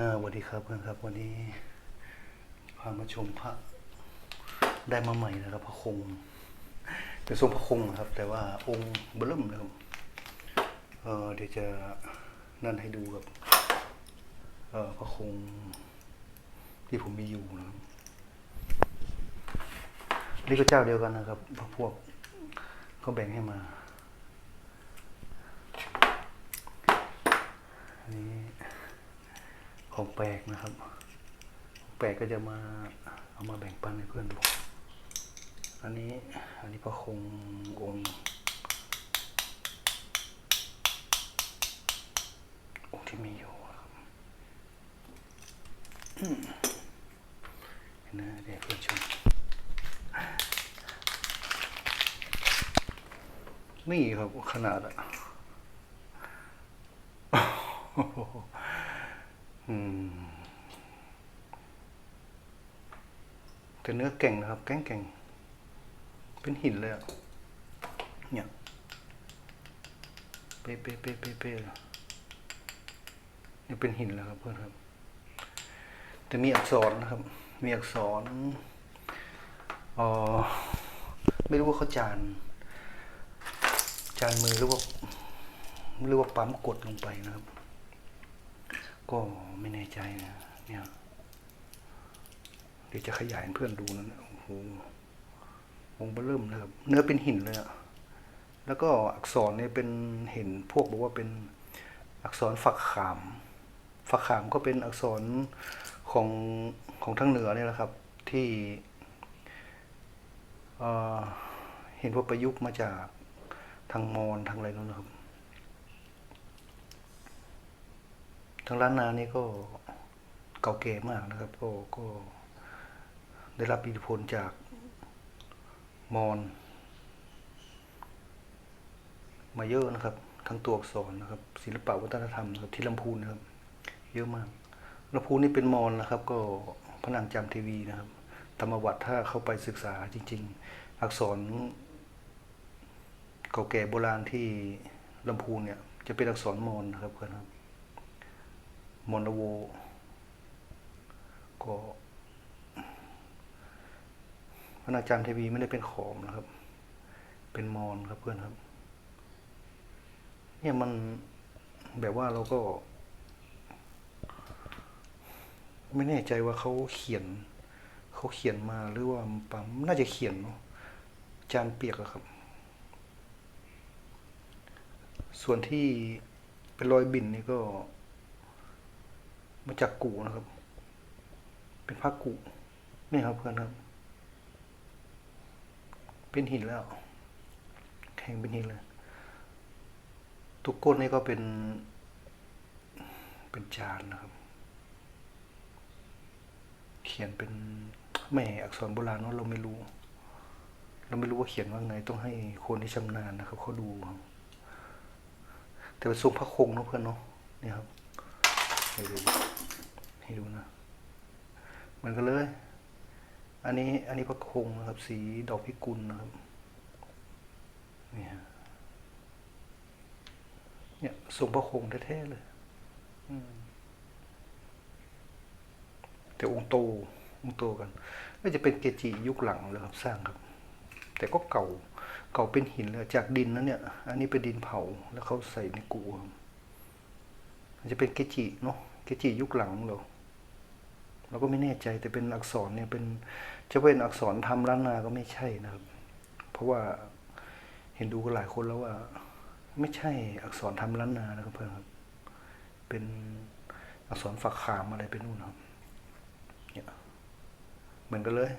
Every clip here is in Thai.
อ่าสวัสดีครับเพื่อนครับ วันนี้พามาชมพระได้มาใหม่นะครับ พระคงเป็นทรงพระคงครับ แต่ว่าองค์เบิ่มนะครับเออเดี๋ยวจะนั่นให้ดูกับเออพระคงที่ผมมีอยู่นะครับนี่ก็เจ้าเดียวกันนะครับพวกพวกเขาแบ่งให้มา อันนี้ ของแปลกนะครับ แปลกก็จะมาเอามาแบ่งปันให้เพื่อนดู อันนี้อันนี้พระคงองค์องค์ที่มีอยู่ครับเห็นนะเดี๋ยวเพื่อนชมนี่ครับขนาดอะ แต่เนื้อเก่งนะครับ แก่งเก่ง เป็นหินเลยอะเนี่ยเป๊ะเป๊ะเป๊ะเป๊ะเป๊ะเลยนี่เป็นหินแล้วครับเพื่อนครับ แต่มีอักษรนะครับ มีอักษรเออไม่รู้ว่าเขาจาน จานมือหรือว่าหรือว่าปั๊มกดลงไปนะครับ ก็ไม่แน่ใจนะเนี่ยเดี๋ยวจะขยายเพื่อนดูนะเนี่ยโอ้โหวงเบอร์เริ่มนะครับ เนื้อเป็นหินเลยอะแล้วก็อักษรเนี่ยเป็นเห็นพวกบอกว่าเป็นอักษรฝักขาม ฝักขามก็เป็นอักษรของของทางเหนือเนี่ยแหละครับ ที่เเห็นว่าประยุกต์มาจากทางมอญทางอะไรนู้นนะครับ ทางร้านนานี่ก็เก่าแก่มากนะครับ ก็ก็ได้รับอิทธิพลจากมอญมาเยอะนะครับ ทั้งตัวอักษรนะครับ ศิลปะวัฒนธรรมนะครับที่ลำพูนนะครับ เยอะมากลำพูนนี่เป็นมอญนะครับ ก็พนางจำทีวีนะครับ ธรรมวัตรถ้าเข้าไปศึกษาจริง ๆ อักษรเก่าแก่โบราณที่ลำพูนเนี่ยจะเป็นอักษรมอญนะครับเพื่อนครับ มอนโว ก็พระนาจารย์ทวีไม่ได้เป็นขอมนะครับ เป็นมอนครับเพื่อนครับ เนี่ยมันแบบว่าเราก็ ไม่แน่ใจว่าเขาเขียนเขาเขียนมาหรือว่าปั๊มน่าจะเขียนเนาะจานเปียกอะครับ ส่วนที่เป็นรอยบินนี่ก็ มาจากกูนะครับ เป็นพระกูนี่ครับเพื่อนครับ เป็นหินแล้ว แข็งเป็นหินเลยทุกก้นนี่ก็เป็น เป็นจานนะครับ เขียนเป็นแม่อักษรโบราณเนาะเราไม่รู้ เราไม่รู้ว่าเขียนว่าไง ต้องให้คนที่ชำนาญนะครับเขาดูครับแต่เป็นทรงพระคงเนาะเพื่อนเนาะนี่ครับให้ดู ให้ดูนะเหมันก็เลย อันนี้อันนี้พระคงนะครับ สีดอกพิกุลนะครับเนี่ยเนี่ยทรงพระคงแท้ๆเลยแต่องค์โตองค์โตกันน่าจะเป็นเกจิยุคหลังเลยครับสร้างครับ แต่ก็เก่าเก่าเป็นหินเลยจากดินนะเนี่ย อันนี้เป็นดินเผาแล้วเขาใส่ในกูครับมันจะเป็นเกจิเนาะเกจิยุคหลังเรา เราก็ไม่แน่ใจแต่เป็นอักษรเนี่ยเป็นจะเป็นอักษรทำล้านนาก็ไม่ใช่นะครับ เพราะว่าเห็นดูกันหลายคนแล้วว่า ไม่ใช่อักษรทำล้านนานะครับเพื่อนครับ เป็นอักษรฝักขามอะไรเป็นนู่นครับเนี่ยเหมือนกันเลย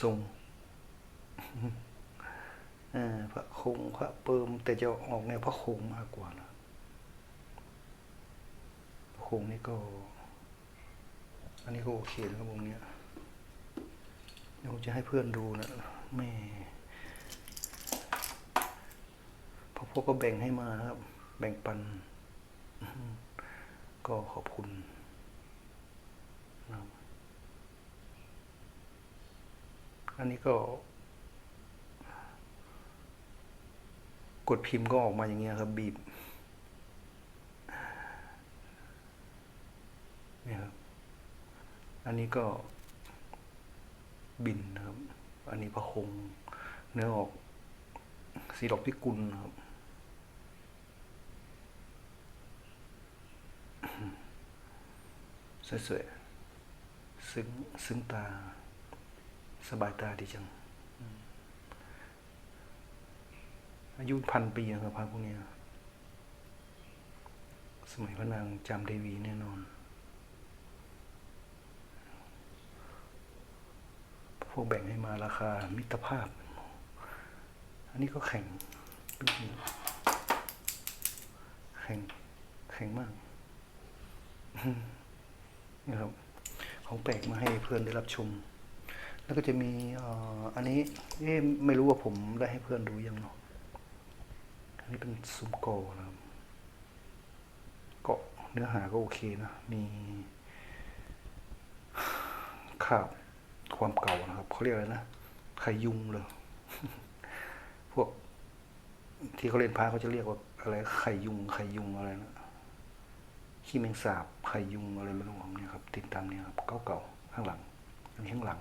ทรงอ่าพระคงพระเปิมแต่จะออกแนวพระคงมากกว่านะคงนี่ก็ อันนี้ก็โอเคนะครับวงนี้เดี๋ยวผมจะให้เพื่อนดูนะแม่พอพวกก็แบ่งให้มานะครับ แบ่งปัน ก็ขอบคุณนะครับอันนี้ก็ กดพิมพ์ก็ออกมาอย่างเงี้ยครับบีบ เนี่ยครับ อันนี้ก็บินนะครับ อันนี้พระคง เนื้อออกสีดอกพิกุลนะครับ สวยๆ ซึ้งซึ้งตา สบายตาดีจัง อายุพันปีนะครับพระพวกนี้ สมัยพระนางจามเทวีแน่นอน วกแบ่งให้มาราคามิตรภาพ อันนี้ก็แข็งแข็งแข็งมากนี่ครับของแปลกมาให้เพื่อนได้รับชม แล้วก็จะมีอันนี้เอ๊ไม่รู้ว่าผมได้ให้เพื่อนดูยังเนาะอันนี้เป็นซุ้มโกนะครับก็เนื้อหาก็โอเคนะ มีคราบ ความเก่านะครับเขาเรียกอะไรนะไขยุงเลยพวก ที่เขาเล่นพาเขาจะเรียกว่าอะไรไข่ยุงไข่ยุงอะไรนะขี้แมงสาบไข่ยุงอะไรไม่รู้ผมเนี่ยครับ ติดตามเนี่ยครับเก่าๆข้างหลังอันนี้ข้างหลัง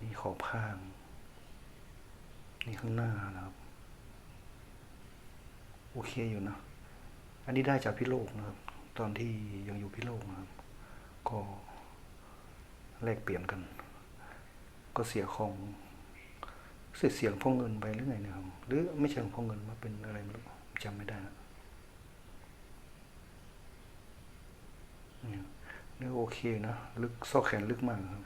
นี่ขอบข้าง นี่ข้างหน้านะครับ โอเคอยู่นะ อันนี้ได้จากพี่โลกนะครับ ตอนที่ยังอยู่พี่โลกนะครับ ก็ แลกเปลี่ยนกัน ก็เสียของเสียเสียงพ่อเงินไปหรือไงเนะครับ หรือไม่ใช่หลวงพ่อเงินมาเป็นอะไรไม่รู้จำไม่ได้ละเนี่ยเนื้อโอเคนะ ลึกซอกแขนลึกมากครับ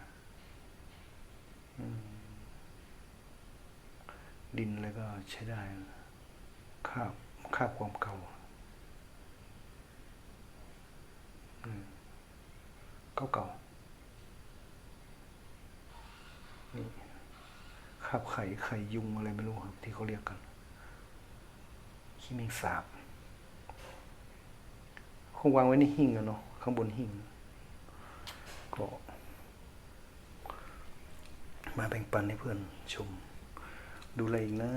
ดินอะไรก็ใช้ได้คาบคาบความเก่าอืมเก่าเก่าๆนี่ คาบไข่ไข่ยุงอะไรไม่รู้ครับ ที่เขาเรียกกันขี้แมงสาบคงวางไว้ในหิ้งอะเนาะข้างบนหิ้งก็มาแบ่งปันให้เพื่อนชม ดูอะไรอีกนะ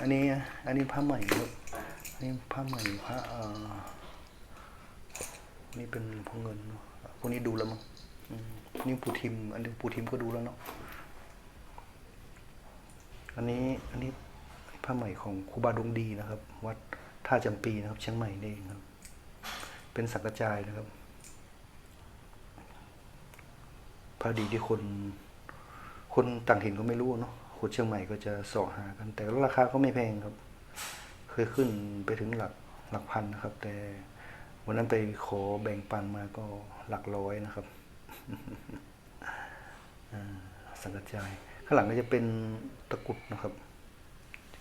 อันนี้ อันนี้ผ้าใหม่ครับอันนี้ผ้าใหม่ผ้าเอ่อนี่เป็นพวกเงินพวกนี้ดูแล้วมั้งอืมนี่ปูทิม อันนี้ปูทิมก็ดูแล้วเนาะ อันนี้อันนี้ผ้าใหม่ของครูบาดวงดีนะครับ วัดท่าจำปีนะครับ เชียงใหม่นี่เองครับ เป็นสังกระจายนะครับพอดีที่คน คนต่างถิ่นก็ไม่รู้เนาะคนเชียงใหม่ก็จะสาะหากัน แต่ราคาก็ไม่แพงครับ เคยขึ้นไปถึงหลักหลักพันนะครับ แต่วันนั้นไปขอแบ่งปันมาก็หลักร้อยนะครับสังกระจาย ข้างหลังก็จะเป็นตะกุดนะครับ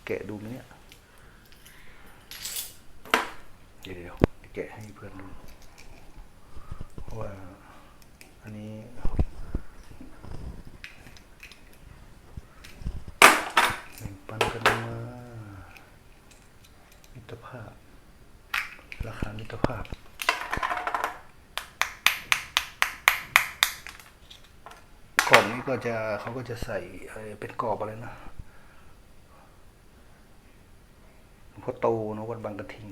แกะดูไหมเนี่ย เดี๋ยวเดี๋ยวแกะให้เพื่อนดู เพราะว่าอันนี้ แบ่งปันกันมามิตรภาพ ราคามิตรภาพ ก็จะเขาก็จะใส่เป็นกรอบอะไรนะหลวงพ่อโตนะวัดบางกระทิง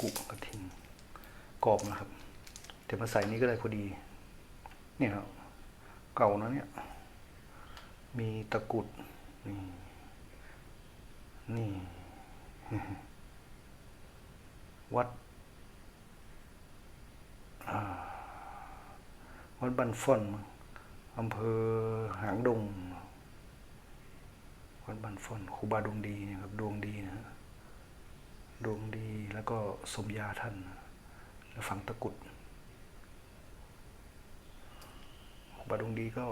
กุบกระทิงกรอบนะครับแต่มาใส่นี้ก็ได้พอดี เนี่ยครับเก่านะเนี่ย มีตะกุดนี่นี่วัดวัดบันฟอนมั้ง อำเภอหางดงวัดบันฟอนครูบาดวงดีนะครับดวงดีนะฮะดวงดีแล้วก็สมยาท่านแล้วฝังตะกุดครูบาดวงดีก็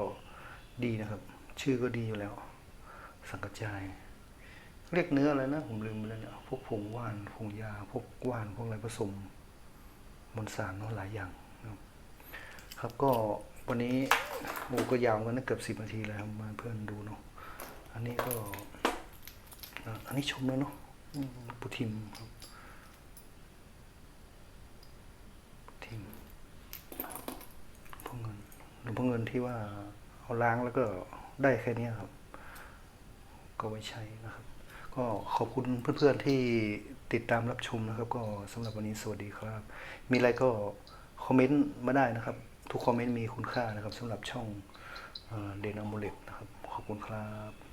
ดีนะครับ ชื่อก็ดีอยู่แล้ว สังกระจาย เรียกเนื้ออะไรนะ ผมลืมไปแล้วเนี่ยพวกผงว่านผงยา พวกว่านพวกอะไรผสมมวลสารเนาะหลายอย่างนะครับครับ ก็ วันนี้โอ้ก็ยาวกันนะเกือบสิบนาทีแล้วครับมาเพื่อนดูเนาะอันนี้ก็ อันนี้ชมแล้วเนาะปุทิมครับปุทิมพวกเงินหลวงพ่อเงินที่ว่าเอาล้างแล้วก็ได้แค่นี้ครับ ก็ไว้ใช้นะครับ ก็ขอบคุณเพื่อนๆที่ติดตามรับชมนะครับ ก็สำหรับวันนี้สวัสดีครับ มีอะไรก็คอมเมนต์มาได้นะครับ ทุกคอมเมนต์มีคุณค่านะครับสำหรับช่องเดนอมูเล็กนะครับ ขอบคุณครับ